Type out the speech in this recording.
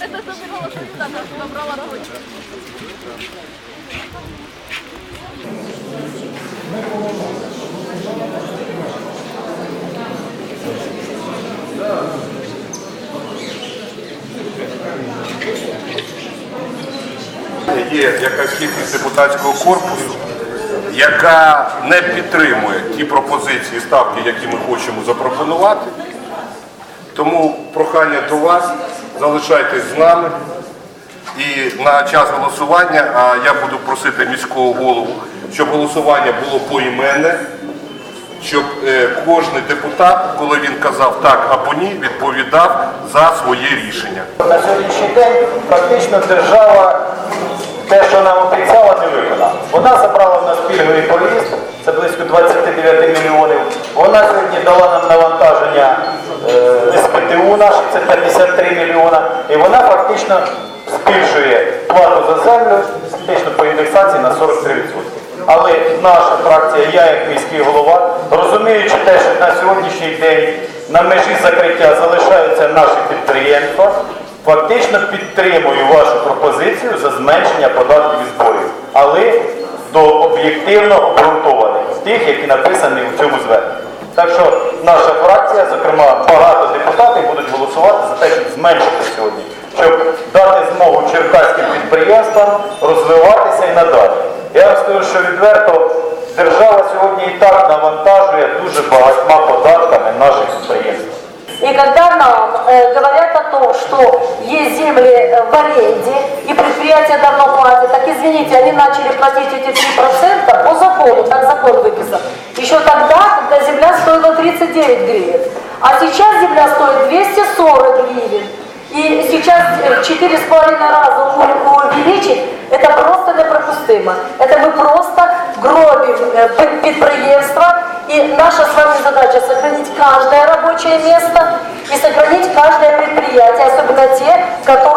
Это забирала сына, набрала рабочих. Є якась кількість депутатського корпусу яка не підтримує ті пропозиції ставки, які ми хочемо запропонувати. Тому прохання до вас, залишайтесь з нами. І на час голосування, а я буду просити міського голову, щоб голосування було поіменне, щоб е, кожен депутат, коли він казав так або ні, відповідав за своє рішення. На сьогоднішній день практично держава те, що нам обіцяла, не виконала. Вона забрала в нас пільговий проїзд, це близько 29 мільйонів. Вона сьогодні дала нам навантаження е, СПТУ наших, це 53 мільйона. І вона фактично збільшує плату за землю фактично по індексації на 43%. Але наша фракція, я як міський голова, розуміючи те, що на сьогоднішній день на межі закриття залишаються наші підприємства, фактично підтримую вашу пропозицію за зменшення податків зборів, але до об'єктивно обґрунтованих, тих, які написані у цьому зверненні. Так що наша фракція, зокрема багато депутатів, будуть голосувати за те, щоб зменшити сьогодні, щоб дати змогу черкаським підприємствам розвиватися і надалі. Я вам скажу, що відверто держава сьогодні і так навантажує дуже багатьма податками наших підприємств. И когда нам э, говорят о том, что есть земли э, в аренде, и предприятия давно платят, так извините, они начали платить эти 3% Еще тогда, когда земля стоила 39 гривен. А сейчас земля стоит 240 гривен. И сейчас э, в 4,5 раза у- увеличить, это просто неприпустимо. Это мы просто гробим э, підприємства. И наша с вами задача сохранить каждое рабочее место и сохранить каждое предприятие, особенно те, которые